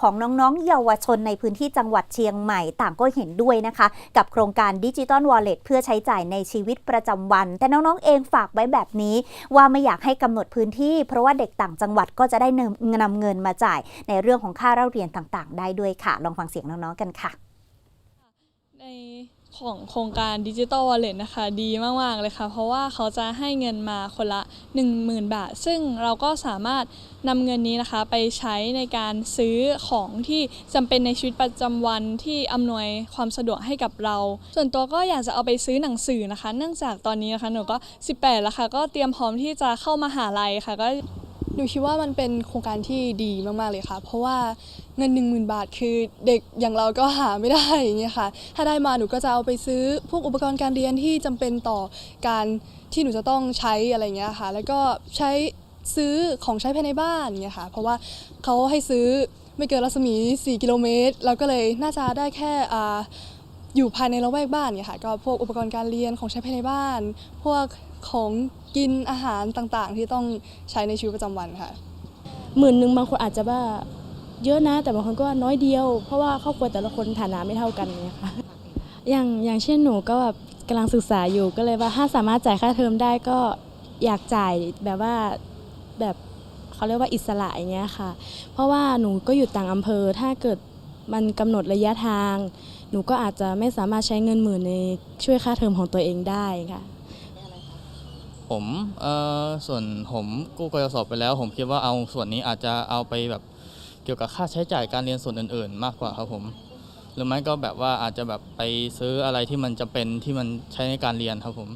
ของน้องๆ เยาวชนในพื้นที่จังหวัดเชียงใหม่ต่างก็เห็นด้วยนะคะ กับโครงการดิจิตอลวอลเล็ตเพื่อใช้จ่ายในชีวิตประจำวัน แต่น้องๆเองฝากไว้แบบนี้ ว่าไม่อยากให้กำหนดพื้นที่ เพราะว่าเด็กต่างจังหวัดก็จะได้นำนำเงินมาจ่าย ในเรื่องของค่าเล่าเรียนต่างๆ ได้ด้วยค่ะ ลองฟังเสียงน้องๆกันค่ะ ในของโครงการดิจิ t a ลวอลเล็ตนะคะ ดีมาก ๆ เลยค่ะ เพราะว่าเขาจะให้เงินมาคนละ 10,000 บาท ซึ่งเราก็สามารถนำเงินนี้นะคะไปใช้ในการซื้อของที่จำเป็นในชีวิตประจำวันที่อำนวยความสะดวกให้กับเรา ส่วนตัวก็อยากจะเอาไปซื้อหนังสือนะคะ เนื่องจากตอนนี้นะคะหนูก็ 18 แล้วค่ะ ก็เตรียมพร้อมที่จะเข้ามาหาลัยค่ะ ก็ หนูคิดว่ามันเป็นโครงการที่ดีมากๆเลยค่ะ เพราะว่าเงิน 1 0,000 บาทคือเด็กอย่างเราก็หาไม่ได้อย่างเงี้ยค่ะ ถ้าได้มาหนูก็จะเอาไปซื้อพวกอุปกรณ์การเรียนที่จำเป็นต่อการที่หนูจะต้องใช้อะไรเงี้ยค่ะ แล้วก็ใช้ซื้อของใช้ภายในบ้านเงี้ยค่ะ เพราะว่าเขาให้ซื้อไม่เกินรัศมี 4 กิโลเมตรเราก็เลยน่าจะได้แค่อ่า อยู่ภายในละแวกบ้านเนี่ยค่ะก็พวกอุปกรณ์การเรียนของใช้ภายในบ้าน พวกของกินอาหารต่างๆ ที่ต้องใช้ในชีวิตประจำวันค่ะหมื่นหนึ่งบางคนอาจจะว่าเยอะนะ แต่บางคนก็น้อยเดียว เพราะว่าครอบครัวแต่ละคนฐานะไม่เท่ากันเนี่ยค่ะอย่างอย่างเช่นหนูก็แบบกำลังศึกษาอยู่ก็เลยว่าถ้าสามารถจ่ายค่าเทอมได้ก็อยากจ่ายแบบว่าแบบเขาเรียกว่าอิสระอย่างเงี้ยค่ะ เพราะว่าหนูก็อยู่ต่างอำเภอถ้าเกิดมันกำหนดระยะทาง หนูก็อาจจะไม่สามารถใช้เงินหมื่นในช่วยค่าเทอมของตัวเองได้ค่ะ ผมเอ่อส่วนผมกู้กยศไปแล้ว ผมคิดว่าเอาส่วนนี้อาจจะเอาไปแบบเกี่ยวกับค่าใช้จ่ายการเรียนส่วนอื่น ๆ มากกว่าครับผม หรือไม่ก็แบบว่าอาจจะแบบไปซื้ออะไรที่มันจะเป็นที่มันใช้ในการเรียนครับผม